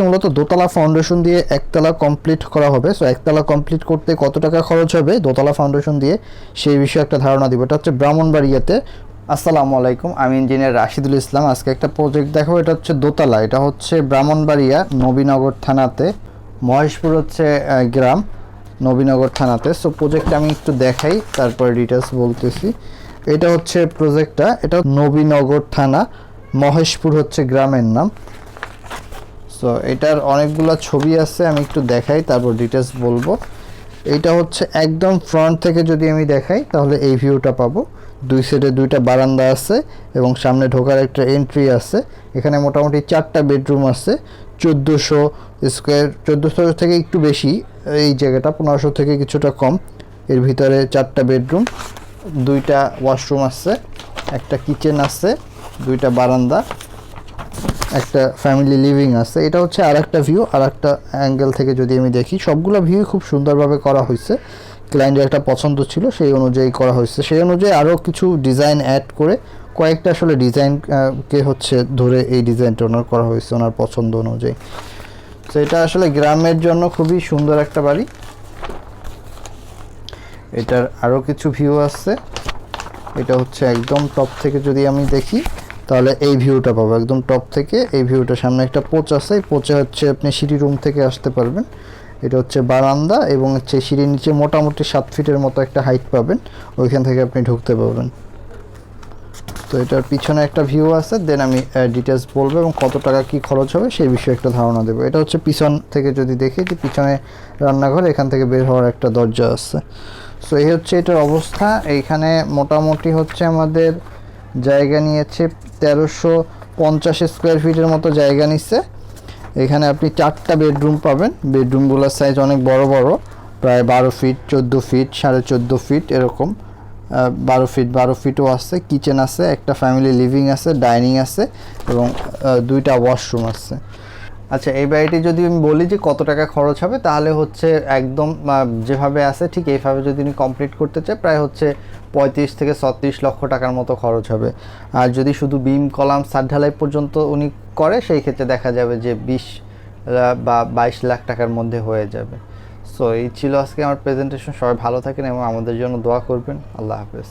মূলত দোতলা ফাউন্ডেশন দিয়ে একতলা কমপ্লিট করা হবে। সো একতলা কমপ্লিট করতে কত টাকা খরচ হবে? দোতলা ফাউন্ডেশন দিয়ে সেই বিষয়ে একটা ধারণা দিব। এটা হচ্ছে ব্রাহ্মণবাড়িয়াতে। আসসালামু আলাইকুম, আমি ইঞ্জিনিয়ার রাশিদুল ইসলাম। আজকে একটা প্রজেক্ট দেখাবো। এটা হচ্ছে দোতলা। এটা হচ্ছে ব্রাহ্মণবাড়িয়া নবীনগর থানাতে। মহেশপুর হচ্ছে গ্রাম নবীনগর থানাতে। সো প্রজেক্টটা আমি একটু দেখাই, তারপরে ডিটেলস বলতেছি। এটা হচ্ছে প্রজেক্টটা এটা নবীনগর থানা, মহেশপুর হচ্ছে গ্রামের নাম। সো এটার অনেকগুলো ছবি আছে, আমি একটু দেখাই, তারপর ডিটেলস বলব। এইটা হচ্ছে একদম ফ্রন্ট থেকে যদি আমি দেখাই, তাহলে এই ভিউটা পাবো। দুই সাইডে দুইটা বারান্দা আছে এবং সামনে ঢোকার একটা এন্ট্রি আছে। এখানে মোটামুটি চারটা বেডরুম আছে। চোদ্দোশো স্কোয়ার চোদ্দোশো থেকে একটু বেশি, এই জায়গাটা পনেরোশো থেকে কিছুটা কম। এর ভিতরে চারটা বেডরুম দুইটা ওয়াশরুম আছে, একটা কিচেন আছে, দুইটা বারান্দা। একটা ফ্যামিলি লিভিং আছে। এটা হচ্ছে আর একটা ভিউ আর একটা অ্যাঙ্গেল থেকে যদি আমি দেখি, সবগুলো ভিউ খুব সুন্দরভাবে করা হয়েছে ক্লায়েন্টের একটা পছন্দ ছিল, সেই অনুযায়ী করা হয়েছে সেই অনুযায়ী আরও কিছু ডিজাইন অ্যাড করে কয়েকটা আসলে ডিজাইন কে হচ্ছে ধরে এই ডিজাইনটা ওনার করা হয়েছে ওনার পছন্দ অনুযায়ী। তো এটা আসলে গ্রামের জন্য খুবই সুন্দর একটা বাড়ি। এটার আরও কিছু ভিউ আছে। এটা হচ্ছে একদম টপ থেকে যদি আমি দেখি তাহলে এই ভিউটা পাবো। একদম টপ থেকে এই ভিউটা সামনে একটা পোচ আছে। এই পোচে হচ্ছে আপনি সিঁড়ি রুম থেকে আসতে পারবেন। এটা হচ্ছে বারান্দা এবং হচ্ছে সিঁড়ির নিচে মোটামুটি সাত ফিটের মতো একটা হাইট পাবেন। ওইখান থেকে আপনি ঢুকতে পারবেন। তো এটার পিছনে একটা ভিউ আছে। দেন আমি ডিটেলস বলব এবং কত টাকা কি খরচ হবে সেই বিষয়ে একটা ধারণা দেবো। এটা হচ্ছে পিছন থেকে যদি দেখি যে পিছনে রান্নাঘর, এখান থেকে বের হওয়ার একটা দরজা আছে। সো এই হচ্ছে এটার অবস্থা। এইখানে মোটামুটি হচ্ছে আমাদের জায়গা নিয়েছে তেরোশো পঞ্চাশ স্কোয়ার ফিটের মতো জায়গা নিচ্ছে এখানে আপনি চারটা বেডরুম পাবেন। বেডরুমগুলোর সাইজ অনেক বড় বড়, প্রায় বারো ফিট চোদ্দ ফিট সাড়ে চোদ্দ ফিট এরকম। বারো ফিট বারো ফিটও আছে কিচেন আছে, একটা ফ্যামিলি লিভিং আছে ডাইনিং আছে এবং দুইটা ওয়াশরুম আছে। আচ্ছা এই বাড়িটি যদি আমি বলি যে কত টাকা খরচ হবে, তাহলে হচ্ছে একদম যেভাবে আছে ঠিক এইভাবে যদি উনি কমপ্লিট করতে চায় প্রায় হচ্ছে পঁয়ত্রিশ থেকে ছত্রিশ লক্ষ টাকার মতো খরচ হবে। আর যদি শুধু বিম কলাম, সাত ঢালাই পর্যন্ত উনি করে, সেই ক্ষেত্রে দেখা যাবে যে বিশ বা বাইশ লাখ টাকার মধ্যে হয়ে যাবে। সো এই ছিল আজকে আমার প্রেজেন্টেশন সবাই ভালো থাকেন এবং আমাদের জন্য দোয়া করবেন। আল্লাহ হাফেজ।